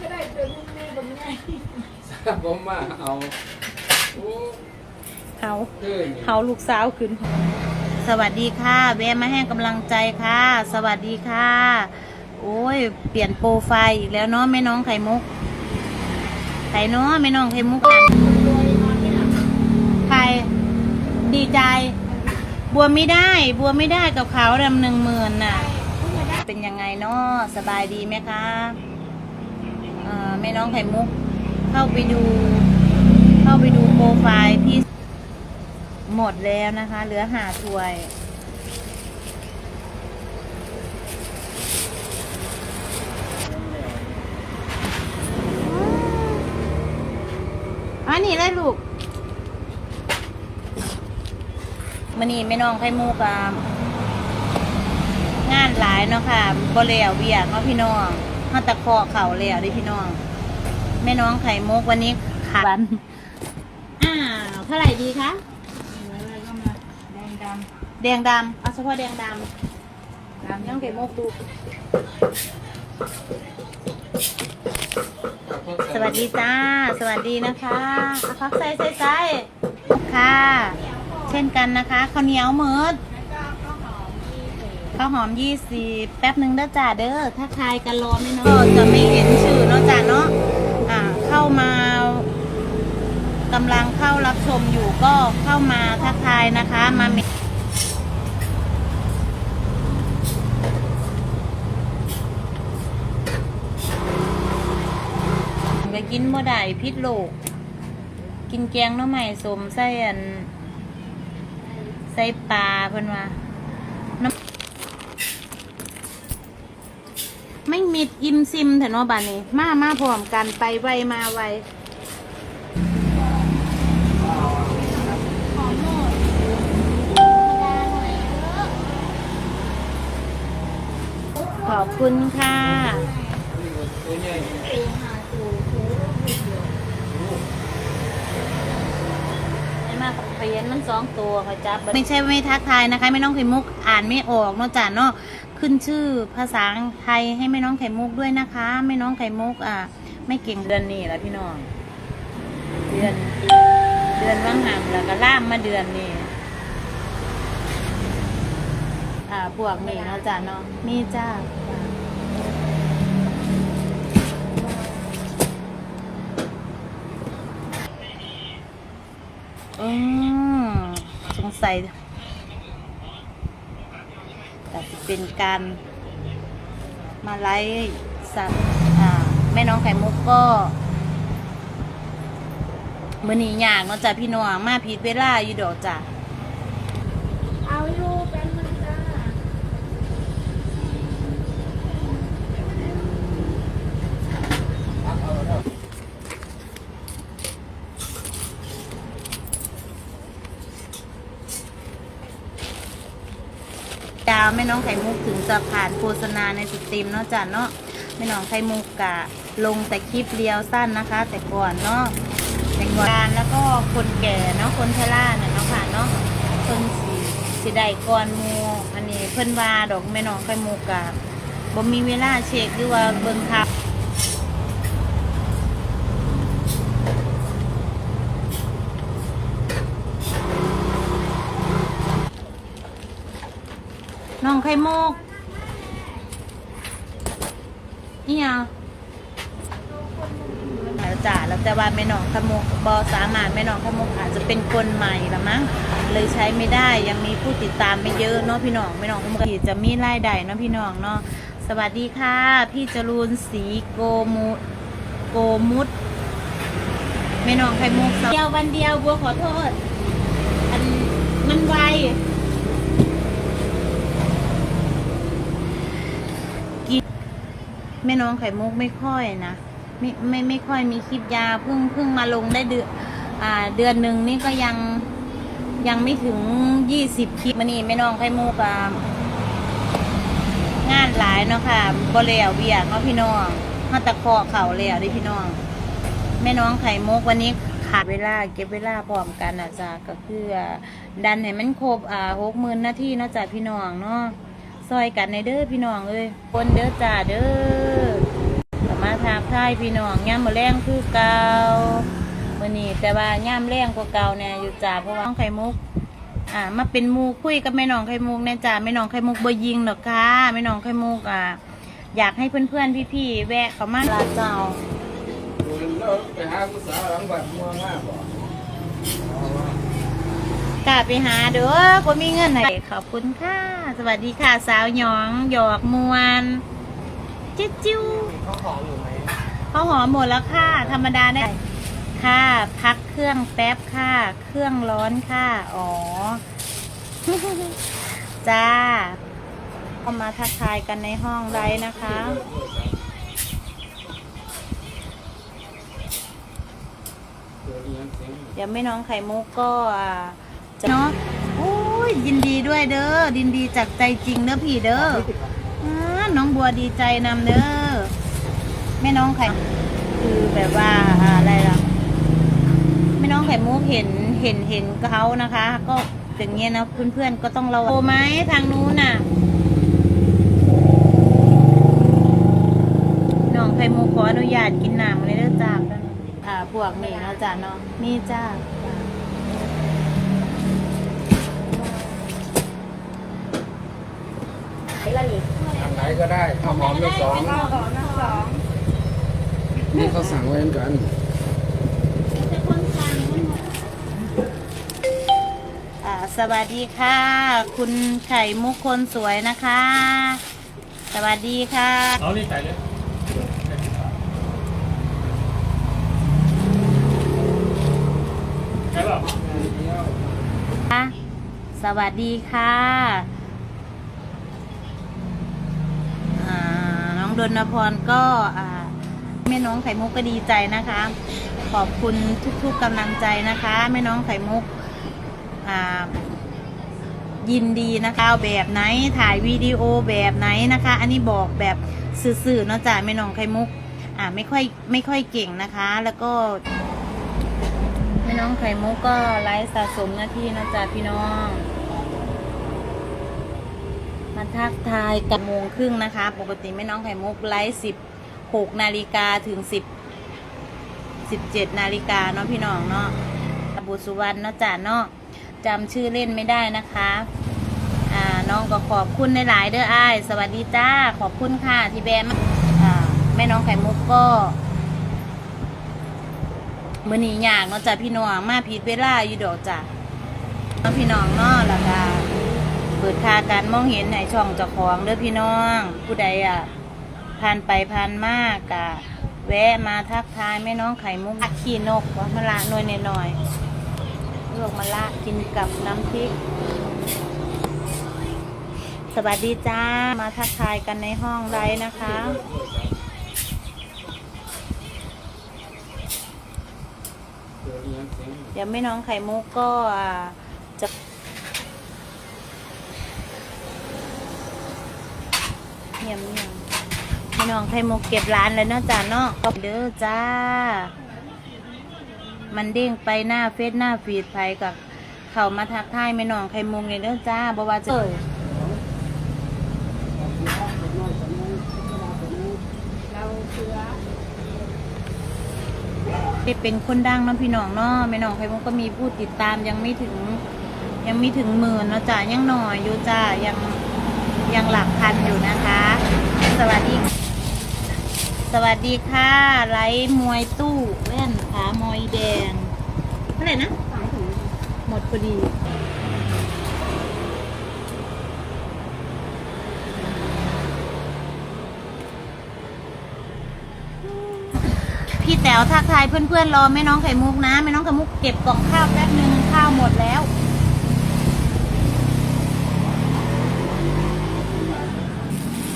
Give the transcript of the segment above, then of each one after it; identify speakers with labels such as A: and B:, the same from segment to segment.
A: ก็ได้ตัวลูกแม่บนไง
B: ผมว่าเอาโอ้
C: เฮา
B: เด้อนี่
C: เฮาลูกสาวขึ้น สวัสดีค่ะ แวะมาให้กำลังใจค่ะ สวัสดีค่ะ โอ้ย เปลี่ยนโปรไฟล์อีกแล้วเนาะแม่น้องไข่มุกไข่เนาะแม่น้องไข่มุกกันใครดีใจ บัวไม่ได้ บัวไม่ได้กับเขาดำหนึ่งหมื่นน่ะ เป็นยังไงเนาะสบายดีไหมคะเอ่อแม่น้องไข่มุก เข้าไปดู เข้าไปดูโปรไฟล์พี่หมดแล้วนะคะ เหลือหาถ้วย อันนี้เลยลูกมันนี่แม่น้องไข่มูกอะงานหลายเนาะค่ะบ่แล้วเวียกเนาะพี่น้องเฮาตะเคาะเข่าแล้วเดิพี่น้อง แม่น้องไข่มุกวันนี้ขาวันอ้าวเท่าไหร่ดีคะ
A: อะไรก็มาแดงด
C: แดงดำเอาเฉพาะแดงดำำ
A: ดำ
C: น้องไข่มุกดูสวัสดีจ้า สวัสดีนะคะเอาพักใส่ใส่ใส่ค่ะ เช่นกันนะคะข้าวเหนียวเมิด ข้าวหอมยี่สิบแป๊บหนึ่งเด้อจ้าเด้อถ้าใครกันรอไม่เนาะก็จะไม่เห็นชื่อเนาะจ้าเนาะอ่าเข้ามากำลังเข้ารับชมอยู่ก็เข้ามาทักทายนะคะมาเมก็กินบ่ได้พิษโลก กินแกงน้อใหม่สมใส่อันใส่ปลาเพิ่นว่าน้ำไมิดอิ่มซิมแต่เนาะบานนี้ มามาพร้อมกันไปไวมาไวขอบคุณค่ะ
B: ให้
C: มากไปเย็นมันสองตัวเขาจับ ไม่ใช่ไม่ทักทายนะคะ ไม่น้องไข่มุกอ่านไม่ออกเนอกจากเนาะ ขึ้นชื่อภาษาไทยให้แม่น้องไข่มุกด้วยนะคะ แม่น้องไข่มุกอะไม่เก่งเดือนนี้แล้วพี่น้อง เดือน เดือนว่างหามแล้วก็ล่ามมาเดือนนี้อ่าพวกนี้เนาะจ้ะเนาะมีจ้าอืมสงสัยแต่จะ เป็นการมาไล่สัตว์แม่น้องไข่มุกก็มือนี้ยากเนาะจ้ะพี่น้องมาผิดเวลาอยู่ดอกจ้ะ
A: เอาอยู่เป็นมันจ้า
C: ดาว แม่น้องไข่มุกถึงจะผ่านโฆษณาในสตรีมเนาะจ้ะเนาะแม่น้องไข่มุกกะลงแต่คลิปเรียวสั้นนะคะ แต่ก่อนเนาะแต่ก่อนแล้วก็คนแก่เนาะคนชราเนี่ยเนาะค่ะเนาะคนสีสีได้ก่อนมูอันนี้เพิ่นว่าดอกแม่น้องไข่มุกกะบ่มีเวลาเช็คหรือว่าเบิ่งข่าว ไข่มกนี่ยังแล้วจ้ะแล้วแต่ว่าแม่น้องขมกบอสามารถแม่น้องขมกอาจจะเป็นคนใหม่ละมั้งเลยใช้ไม่ได้ยังมีผู้ติดตามไม่เยอะเนาะพี่น้องแม่น้องขมกีจะมีรายได้เนาะพี่น้องเนาะสวัสดีค่ะ พี่จรูนศรีโกมุโกมุตแม่น้องไข่มุกเดียววันเดียวบัวขอโทษ อันมันไว แม่น้องไข่มุกไม่ค่อยนะไม่ไม่ไม่ค่อยมีคลิปยาเพิ่งเพิ่งมาลงได้เดือนอ่าเดือนหนึ่งนี่ก็ยังยังไม่ถึงยี่สิบคลิปมานี่แม่น้องไข่มุกอะงานหลายเนาะค่ะบ่แล้วเวียกเนาะพี่น้องเฮาตะเคาะเข่าแล้วเดิพี่น้อง แม่น้องไข่มุกวันนี้ขาดเวลาเก็บเวลาพร้อมกันนะจ๊ะก็คือดันให้มันครบอ่าหกหมื่นนาทีนาะจ้ะพี่น้องเนาะ ซอยกันในเด้อพี่น้องเอ้ยคนเด้อจ้าเด้อช่พี่น้องย่ามมาแรงคือเก่ามื่อนี้แต่ว่าย่ามแรงกว่าเกาเนี่ยอยู่จ้าเพราะว่าน้องไข่มุก อ่า มาเป็นมูคุยกับแม่น้องไข่มุกเนี่ยจ้าแม่น้องไข่มุกบยิงหรอกค่ะแม่น้องไข่มุกอะอยากให้เพื่อนๆพี่ๆแวะเข้ามาลาเจ้า
B: ไปหาผู้สาวหลังบ้านมัวมาบ่
C: กลับไปหาเด้อก็มีเงินให้ขอบคุณค่ะ สวัสดีค่ะสาวหยองหยอกมวนจิ๊จิ้ว
B: เขาหอมอยู่ไหม
C: ข้าหอมหมดแล้วค่ะ ธรรมดาได้ค่ะพักเครื่องแป๊บค่ะ เครื่องร้อนค่ะ อ๋อ จ้าเข้ามาทักทายกันในห้องไรนะคะ
B: เดี๋ยวนี้ยัง
C: ไม่น้องไข่มุกก็อ่าจะ เนาะโอ้ยยินดีด้วยเด้อยินดีจากใจจริงเด้อพี่เด้ออ่าน้องบัวดีใจนำเด้อแม่น้องไข่คือแบบว่าอ่าอะไรล่ะแม่น้องไข่มุกเห็นเห็นเห็นเขานะคะ ก็อย่างเงี้ยนะเพื่อนๆก็ต้องระวังโทรไหมทางนู้นน่ะน้องไข่มุกขออนุญาตกินน้ำเลยเด้อจ้าอ่าพวกนี่เนาะจ้าเนาะนี่จ้า
A: ไอ้ ละนี่
B: ทางไหนก็ได้ข้าวหอมทั้งสอง
A: ข้าวหอมทั้งสอง
B: นี่เขาสั่งไว้เหมือนกัน
C: อ่าสวัสดีค่ะ คุณไข่มุกคนสวยนะคะ สวัสดีค่ะ
D: เอานี่ใส่เลยใช่ป่ะ
C: สวัสดีค่ะอ่าน้อง ดนพรก็แม่น้องไข่มุกก็ดีใจนะคะ ขอบคุณทุกๆกำลังใจนะคะแม่น้องไข่มุกยินดีนะคะแบบไหนถ่ายวิดีโอแบบไหนนะคะ อันนี้บอกแบบสื่อๆเนาะจ้ะแม่น้องไข่มุกอ่าไม่ค่อยไม่ค่อยเก่งนะคะ แล้วก็แม่น้องไข่มุกก็ไลฟ์สะสมหน้าที่นะจ๊ะพี่น้อง มาทักทายกับโมงครึ่งนะคะ ปกติแม่น้องไข่มุกไลฟ์สิบหกนาฬิกาถึงสิบสิบเจ็ดนาฬิกาเนาะพี่น้องเนาะบุตรสุวรรณเนาะจ้ะเนาะจำชื่อเล่นไม่ได้นะคะอ่าน้องก็ขอบคุณในหลายเด้ออ้าย สวัสดีจ้า ขอบคุณค่ะที่แบมอ่าแม่น้องไข่มุกก็มือนี้ยากเนาะจ้ะพี่น้องมาผิดเวลาอยู่ดอกจ้ะเนาะพี่น้องเนาะล้วก็เปิ ดค่าการมองเห็นในช่องเจ้าของเด้อพี่น้อง ผู้ใดอะผ่านไปผ่านมากกะแวะมาทักทายแม่น้องไข่มุกอักขี้นกว่ามาละหน่อยหน่อยลวกมาละกินกับน้ำพริก สวัสดีจ้า มาทักทายกันในห้องไรนะคะ
B: เดี๋ยวนี้ยังเสียง
C: เดี๋ยวไม่น้องไข่มุกก็ อ่าจะเงียบเงียบไม่น้องไข่มุกเก็บร้านเลยเนาะจ้าเนาะก็เด้อจ้า มันเด้งไปหน้าเฟซหน้าฟีดไผกับ เขามาทักทายไม่น้องไข่มุกเนี่ยเด้อจ้าบอกว่าจะเอ่ย
A: เราเชื้อ
C: ที่เป็นคนดังเนาะพี่น้องเนาะแม่น้องไข่มุกก็มีผู้ติดตามยังไม่ถึง ยังไม่ถึงหมื่นเนาะจ้ายังหน่อยอยู่จ้ายัง ยังหลักพันอยู่นะคะ สวัสดี สวัสดีค่ะไลฟ์มวยตู้แว่นขามอยแดงเท่าไหร่นะ
A: ขายถึง
C: หมดพอดีพี่แต๋วทักทายเพื่อนๆรอแม่น้องไข่มุกนะแม่น้องไข่มุกเก็บกล่องข้าวแป๊บนึงข้าวหมดแล้ว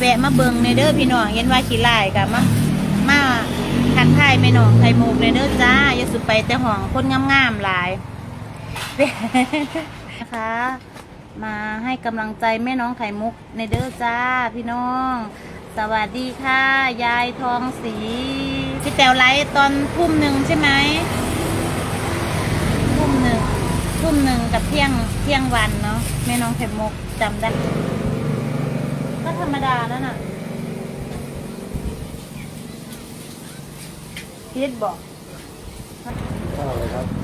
C: แวะมาเบิงในเด้อพี่น้องเห็นว่าขี้ไล่กับมามาทักทายแม่น้องไข่มุกในเด้อจ้าอย่าสุดไปแต่ห้องคนงามๆหลายนะคะ มาให้กำลังใจแม่น้องไข่มุกในเด้อจ้าพี่น้อง สวัสดีค่ะ ยายทองสีพี่แต๋วไลฟ์ตอนทุ่มหนึ่งใช่ไหมทุ่มหนึ่งทุ่มหนึ่งกับเที่ยงเที่ยงวันเนาะแม่น้องไข่มุกจำได้็ธรรมดานั่นน่ะพีทบอก ข้าว
A: เลยครับ